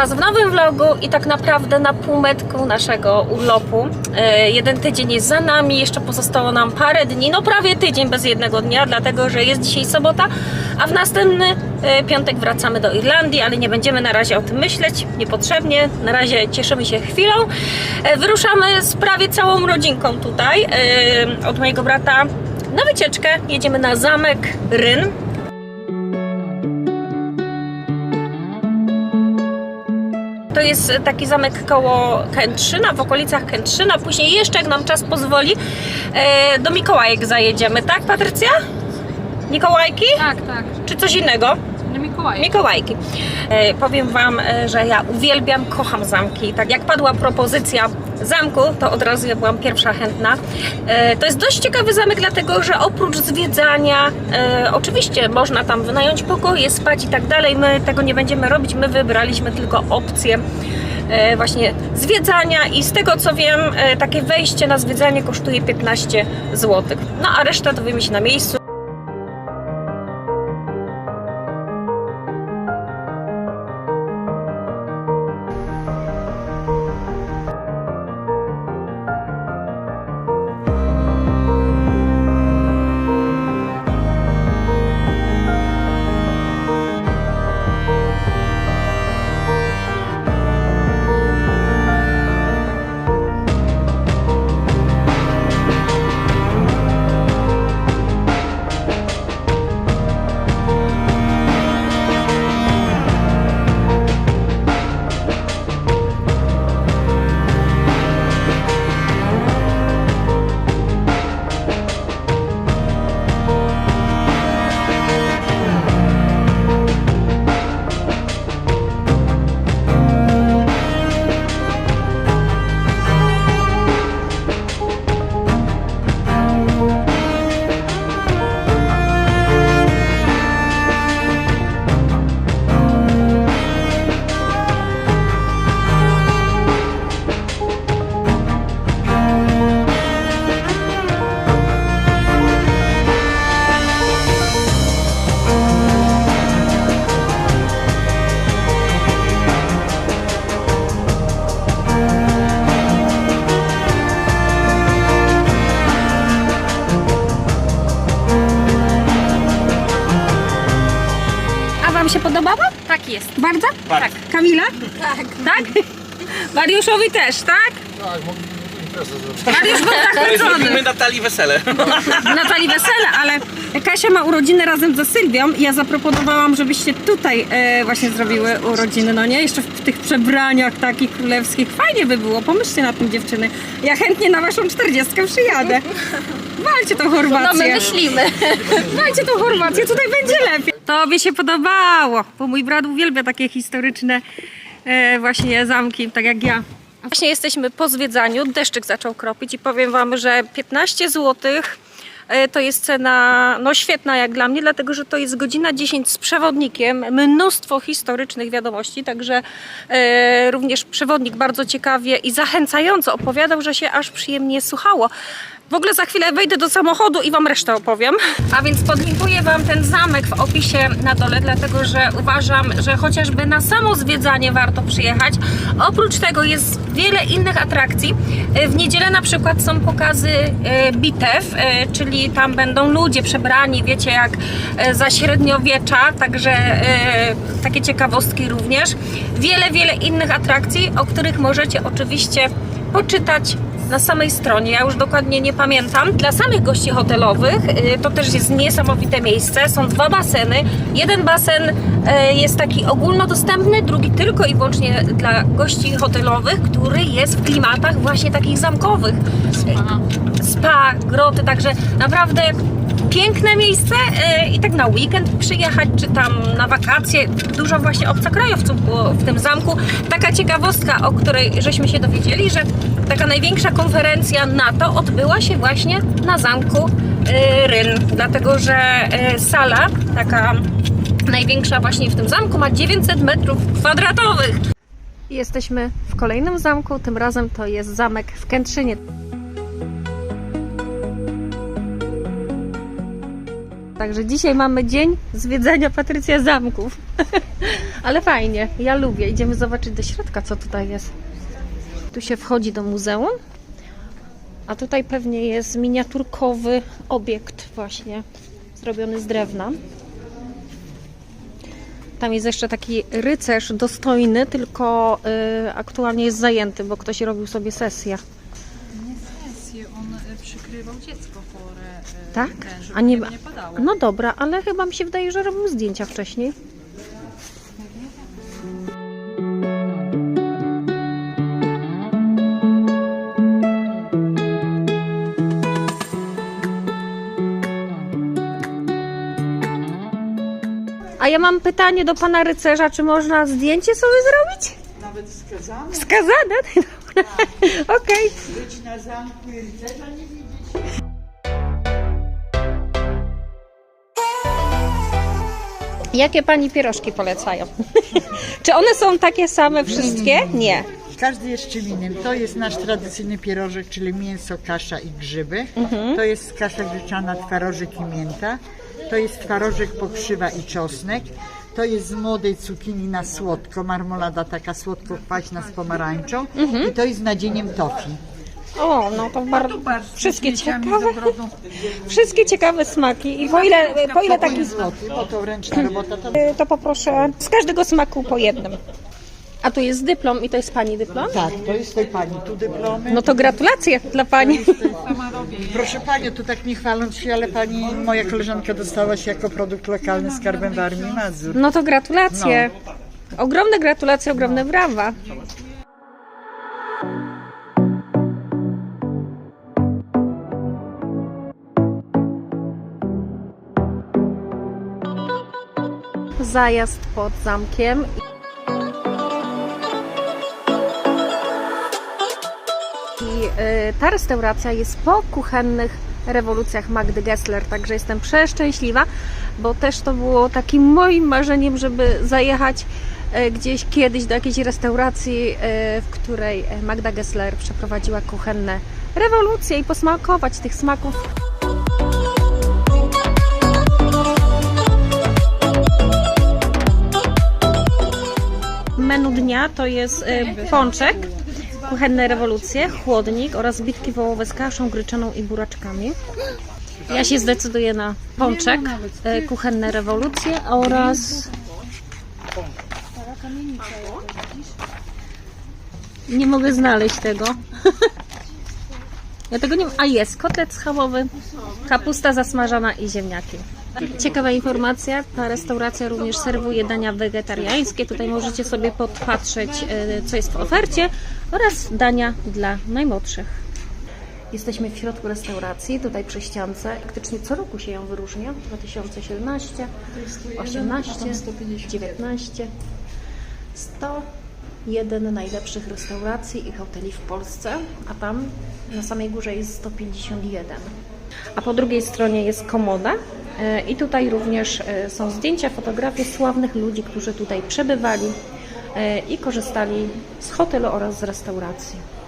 Was w nowym vlogu i tak naprawdę na półmetku naszego urlopu. E, jeden tydzień jest za nami, jeszcze pozostało nam parę dni, no prawie tydzień bez jednego dnia, dlatego że jest dzisiaj sobota, a w następny e, piątek wracamy do Irlandii, ale nie będziemy na razie o tym myśleć, niepotrzebnie. Na razie cieszymy się chwilą. E, wyruszamy z prawie całą rodzinką tutaj, od mojego brata na wycieczkę. Jedziemy na zamek Ryn. To jest taki zamek koło Kętrzyna, w okolicach Kętrzyna. Później jeszcze, jak nam czas pozwoli, e, do Mikołajek zajedziemy, tak Patrycja? Mikołajki? Tak, tak. Czy coś innego? Na Mikołaj. Mikołajki. E, powiem Wam, e, że ja uwielbiam, kocham zamki. Tak jak padła propozycja zamku, to od razu ja byłam pierwsza chętna. E, to jest dość ciekawy zamek, dlatego że oprócz zwiedzania, e, oczywiście można tam wynająć pokoje, spać i tak dalej. My tego nie będziemy robić, my wybraliśmy tylko opcję e, właśnie zwiedzania i z tego co wiem, takie wejście na zwiedzanie kosztuje 15 zł. No a reszta dowiemy się na miejscu. Mariuszowi też, tak? Tak, mogliśmy imprezę zrobić. Mariusz był Zrobimy zachwycony. Natalii wesele. Natalii wesele, ale Kasia ma urodziny razem ze Sylwią i ja zaproponowałam, żebyście tutaj e, właśnie zrobiły urodziny, no nie? Jeszcze w tych przebraniach takich królewskich. Fajnie by było, pomyślcie na tym dziewczyny. Ja chętnie na waszą czterdziestkę przyjadę. Walcie tą Chorwację. No my myślimy. Dajcie tą Chorwację, tutaj będzie lepiej. Tobie się podobało, bo mój brat uwielbia takie historyczne właśnie zamki, tak jak ja. Właśnie jesteśmy po zwiedzaniu, deszczyk zaczął kropić i powiem Wam, że 15 zł to jest cena no świetna jak dla mnie, dlatego że to jest godzina 10 z przewodnikiem, mnóstwo historycznych wiadomości, także e, również przewodnik bardzo ciekawie i zachęcająco opowiadał, że się aż przyjemnie słuchało. W ogóle za chwilę wejdę do samochodu i Wam resztę opowiem. A więc podlinkuję Wam ten zamek w opisie na dole, dlatego że uważam, że chociażby na samo zwiedzanie warto przyjechać. Oprócz tego jest wiele innych atrakcji. E, W niedzielę na przykład są pokazy e, bitew, e, czyli tam będą ludzie przebrani, wiecie, jak za średniowiecza, także takie ciekawostki również. Wiele, wiele innych atrakcji, o których możecie oczywiście poczytać na samej stronie, ja już dokładnie nie pamiętam. Dla samych gości hotelowych y, to też jest niesamowite miejsce. Są dwa baseny. Jeden basen y, jest taki ogólnodostępny, drugi tylko i wyłącznie dla gości hotelowych, który jest w klimatach właśnie takich zamkowych. Spa, groty, także naprawdę piękne miejsce y, i tak na weekend przyjechać, czy tam na wakacje. Dużo właśnie obcokrajowców było w tym zamku. Taka ciekawostka, o której żeśmy się dowiedzieli, że taka największa konferencja NATO odbyła się właśnie na zamku y, Ryn, dlatego że y, sala taka największa właśnie w tym zamku ma 900 metrów kwadratowych. Jesteśmy w kolejnym zamku, tym razem to jest zamek w Kętrzynie. Także dzisiaj mamy dzień zwiedzania Patrycja zamków. Ale fajnie, ja lubię. Idziemy zobaczyć do środka, co tutaj jest. Tu się wchodzi do muzeum, a tutaj pewnie jest miniaturkowy obiekt właśnie zrobiony z drewna. Tam jest jeszcze taki rycerz dostojny, tylko y, aktualnie jest zajęty, bo ktoś robił sobie sesję. On e, przykrywał dziecko chore. e, Tak? Ten, żeby A nie, nie, padało. no dobra, ale chyba mi się wydaje, że robił zdjęcia wcześniej. A ja mam pytanie do pana rycerza, czy można zdjęcie sobie zrobić? Nawet skazane Wskazane? Okej. być na zamku i rycerza nie widzieć. Jakie pani pierożki polecają? czy one są takie same wszystkie? Nie. Każdy jest czym innym. To jest nasz tradycyjny pierożek, czyli mięso, kasza i grzyby. Mhm. To jest kasza gryczana, twarożek i mięta. To jest twarożek, pokrzywa i czosnek. To jest z młodej cukinii na słodko, marmolada taka słodko-kwaśna z pomarańczą. Mhm. I to jest z nadzieniem tofi. O, no to bardzo. Wszystkie ciekawe. Wszystkie ciekawe smaki. I po ile, po ile taki. Złoty, bo to ręczna robota. To... To poproszę z każdego smaku po jednym. A tu jest dyplom i to jest pani dyplom? Tak, to jest tej pani. Tu dyplomy. No to gratulacje dla pani. Proszę Panią, tu tak nie chwaląc się, ale Pani, moja koleżanka dostała się jako produkt lokalny skarbem Warmii i Mazur. No to gratulacje. Ogromne gratulacje, ogromne brawa. Zajazd pod zamkiem. Ta restauracja jest po kuchennych rewolucjach Magdy Gessler, także jestem przeszczęśliwa, bo też to było takim moim marzeniem, żeby zajechać e, gdzieś kiedyś do jakiejś restauracji, e, w której Magda Gessler przeprowadziła kuchenne rewolucje i posmakować tych smaków. Menu dnia to jest e, pączek, kuchenne rewolucje, chłodnik oraz bitki wołowe z kaszą gryczaną i buraczkami. Ja się zdecyduję na pączek, e, kuchenne rewolucje oraz... Nie mogę znaleźć tego. Ja tego nie A jest, kotlet schabowy, kapusta zasmażana i ziemniaki. Ciekawa informacja, ta restauracja również serwuje dania wegetariańskie. Tutaj możecie sobie podpatrzeć, e, co jest w ofercie oraz dania dla najmłodszych. Jesteśmy w środku restauracji, tutaj przy ściance. Co roku się ją wyróżnia. 2017, 18, 19, 101 najlepszych restauracji i hoteli w Polsce, a tam na samej górze jest 151. A po drugiej stronie jest komoda i tutaj również e, są zdjęcia, fotografie sławnych ludzi, którzy tutaj przebywali e, i korzystali z hotelu oraz z restauracji.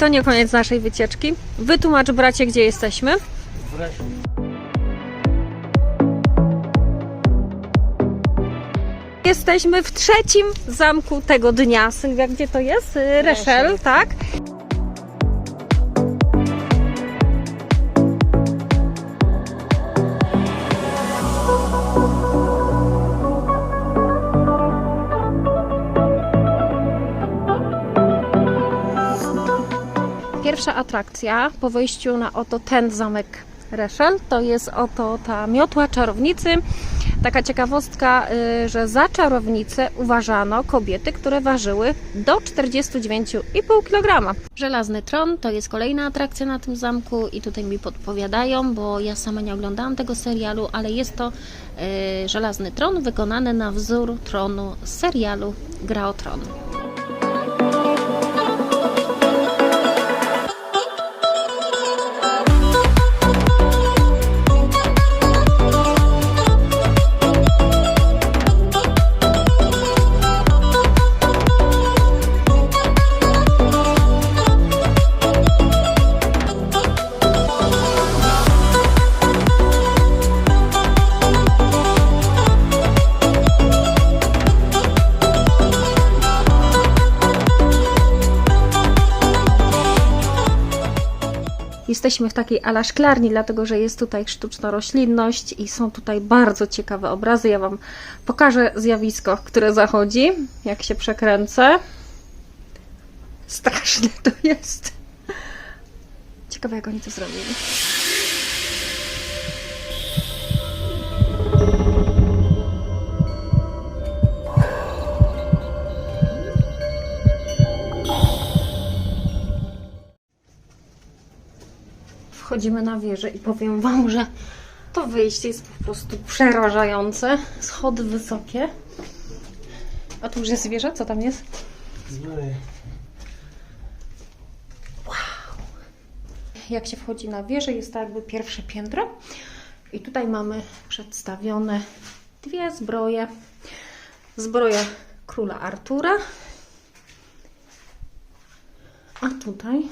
To nie koniec naszej wycieczki. Wytłumacz bracie, gdzie jesteśmy. Jesteśmy w trzecim zamku tego dnia. Sylwia, gdzie to jest? Y, Reszel, tak? Pierwsza atrakcja po wejściu na oto ten zamek Reszel to jest oto ta miotła czarownicy. Taka ciekawostka, y, że za czarownicę uważano kobiety, które ważyły do 49,5 kg. Żelazny tron to jest kolejna atrakcja na tym zamku i tutaj mi podpowiadają, bo ja sama nie oglądałam tego serialu, ale jest to y, żelazny tron wykonany na wzór tronu serialu Gra o Tron. Jesteśmy w takiej ala szklarni, dlatego że jest tutaj sztuczna roślinność i są tutaj bardzo ciekawe obrazy. Ja Wam pokażę zjawisko, które zachodzi, jak się przekręcę. Straszne to jest. Ciekawe, jak oni to zrobili. Wchodzimy na wieżę i powiem Wam, że to wyjście jest po prostu przerażające. Schody wysokie. A tu już jest wieża? Co tam jest? jak się wchodzi na wieżę, jest to jakby pierwsze piętro. I tutaj mamy przedstawione dwie zbroje. Zbroja króla Artura. A tutaj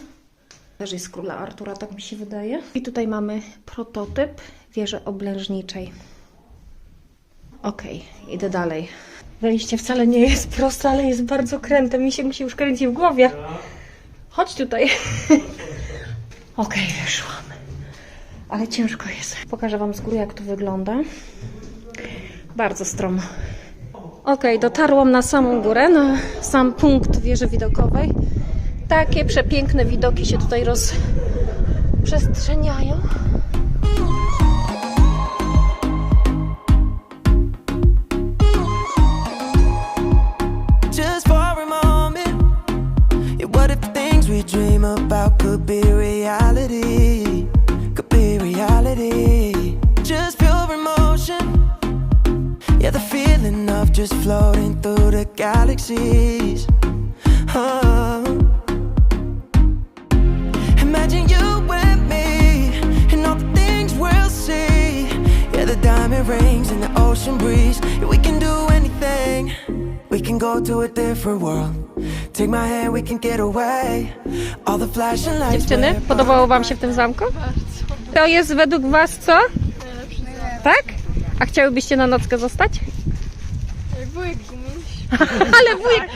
też jest króla Artura, tak mi się wydaje. I tutaj mamy prototyp wieży oblężniczej. Okej, idę dalej. Wejście wcale nie jest proste, ale jest bardzo kręte. Mi się musi już kręci w głowie. Chodź tutaj. Okej, wyszłam. Ale ciężko jest. Pokażę Wam z góry, jak to wygląda. Bardzo stromo. Okej, dotarłam na samą górę, na sam punkt wieży widokowej. Takie przepiękne widoki się tutaj rozprzestrzeniają. Different world. Take my hand, we can get away. All the flashing lights. Dziewczyny, podobało Wam się w tym zamku? To jest według Was co? Tak? A chciałybyście na nockę zostać? Wujek Gumiś. Ale wujek,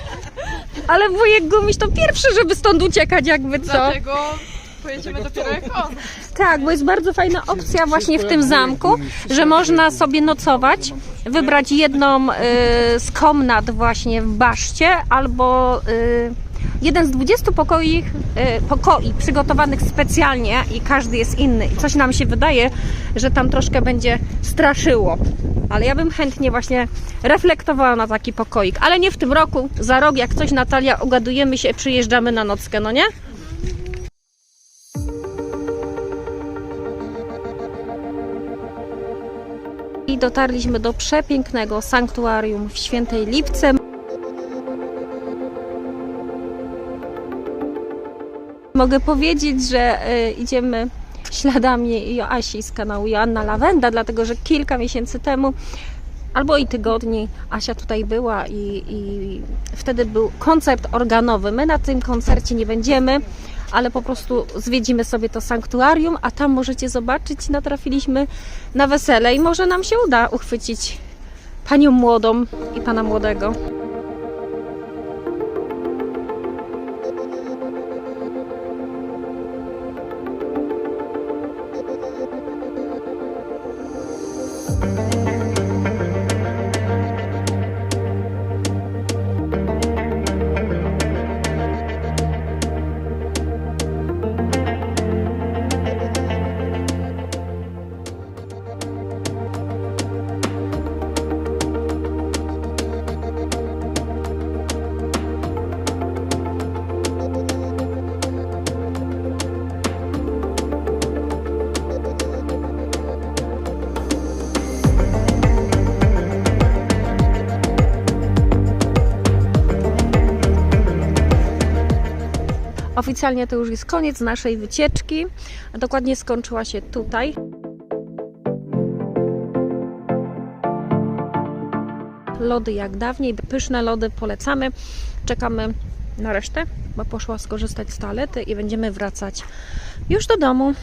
ale wujek Gumiś to pierwszy, żeby stąd uciekać jakby co. Dlatego pojedziemy dopiero jak on. Tak, bo jest bardzo fajna opcja właśnie w tym zamku, że można sobie nocować, wybrać jedną y, z komnat właśnie w baszcie albo y, jeden z 20 pokoi, y, pokoi przygotowanych specjalnie i każdy jest inny. I coś nam się wydaje, że tam troszkę będzie straszyło. Ale ja bym chętnie właśnie reflektowała na taki pokoik. Ale nie w tym roku, za rok jak coś Natalia, ugadujemy się, przyjeżdżamy na nockę, no nie? Dotarliśmy do przepięknego sanktuarium w Świętej Lipce. Mogę powiedzieć, że y, idziemy śladami Joasi z kanału Joanna Lawenda, dlatego że kilka miesięcy temu albo i tygodni Asia tutaj była i, i wtedy był koncert organowy. My na tym koncercie nie będziemy, ale po prostu zwiedzimy sobie to sanktuarium, a tam możecie zobaczyć, natrafiliśmy na wesele i może nam się uda uchwycić panią młodą i pana młodego. Oficjalnie to już jest koniec naszej wycieczki, a dokładnie skończyła się tutaj. Lody jak dawniej, pyszne lody polecamy. Czekamy na resztę, bo poszła skorzystać z toalety i będziemy wracać już do domu.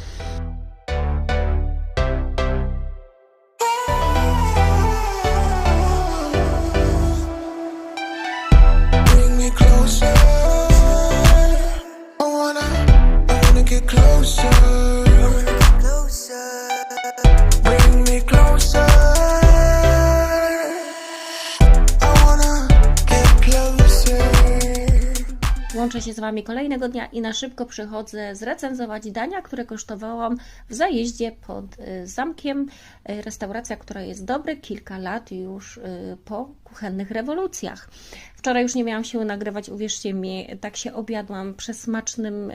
Wami kolejnego dnia i na szybko przychodzę zrecenzować dania, które kosztowałam w zajeździe pod y, zamkiem. Y, Restauracja, która jest dobre kilka lat już y, po kuchennych rewolucjach. Wczoraj już nie miałam siły nagrywać, uwierzcie mi, tak się objadłam przesmacznym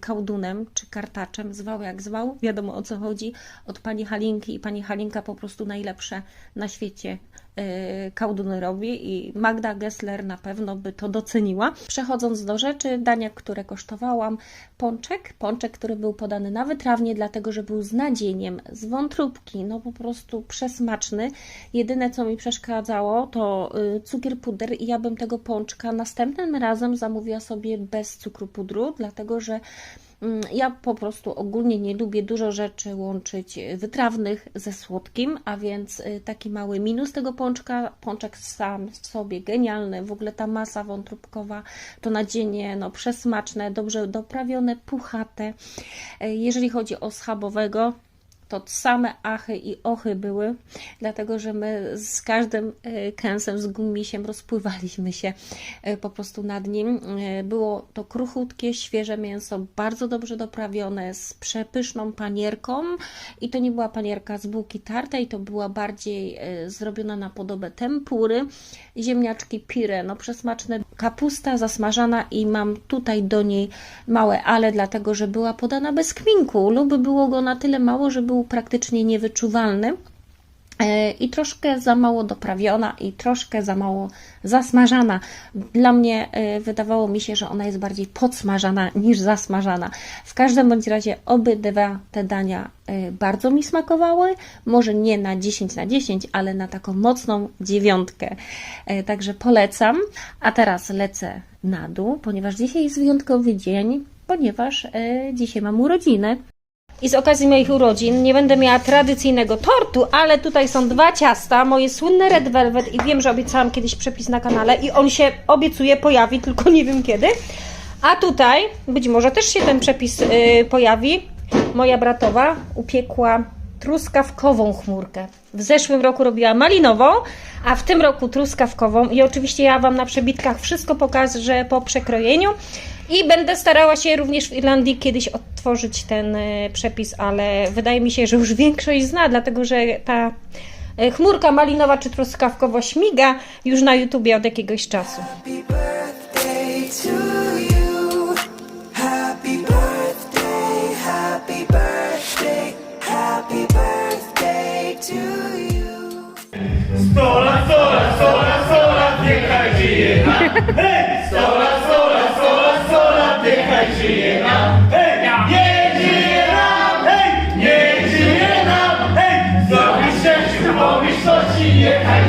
kałdunem czy kartaczem, zwał jak zwał, wiadomo o co chodzi, od pani Halinki i pani Halinka po prostu najlepsze na świecie y, kałduny robi i Magda Gessler na pewno by to doceniła. Przechodząc do rzeczy, dania, które kosztowałam, pączek, pączek, który był podany na wytrawnie, dlatego że był z nadzieniem, z wątróbki, no po prostu przesmaczny. Jedyne co mi przeszkadzało to y, cukier puder i ja bym tego pączka następnym razem zamówiła sobie bez cukru pudru, dlatego że Ja po prostu ogólnie nie lubię dużo rzeczy łączyć y, wytrawnych ze słodkim, a więc y, taki mały minus tego pączka. Pączek sam w sobie genialny, w ogóle ta masa wątróbkowa, to nadzienie no, przesmaczne, dobrze doprawione, puchate. Y, Jeżeli chodzi o schabowego, to same achy i ochy były, dlatego że my z każdym e, kęsem, z gumisiem rozpływaliśmy się e, po prostu nad nim. E, Było to kruchutkie, świeże mięso, bardzo dobrze doprawione, z przepyszną panierką i to nie była panierka z bułki tartej, to była bardziej zrobiona na podobę tempury. Ziemniaczki pire, no przesmaczne, kapusta zasmażana i mam tutaj do niej małe ale, dlatego że była podana bez kminku lub było go na tyle mało, że był praktycznie niewyczuwalny. E, I troszkę za mało doprawiona, i troszkę za mało zasmażana. Dla mnie e, wydawało mi się, że ona jest bardziej podsmażana niż zasmażana. W każdym bądź razie obydwa te dania e, bardzo mi smakowały. Może nie na 10 na 10, ale na taką mocną dziewiątkę. Także polecam. A teraz lecę na dół, ponieważ dzisiaj jest wyjątkowy dzień, ponieważ dzisiaj mam urodziny. I z okazji moich urodzin nie będę miała tradycyjnego tortu, ale tutaj są dwa ciasta, moje słynne Red Velvet i wiem, że obiecałam kiedyś przepis na kanale i on się obiecuje pojawi, tylko nie wiem kiedy. A tutaj być może też się ten przepis y, pojawi. Moja bratowa upiekła truskawkową chmurkę. W zeszłym roku robiła malinową, a w tym roku truskawkową i oczywiście ja Wam na przebitkach wszystko pokażę po przekrojeniu i będę starała się również w Irlandii kiedyś odtworzyć ten e, przepis, ale wydaje mi się, że już większość zna, dlatego że ta e, chmurka malinowa czy truskawkowo śmiga już na YouTubie od jakiegoś czasu. Birthday to you. Niech żyje nam, hej! Niech żyje nam, hej! Zrobisz szczęście, mówisz to ci, niechaj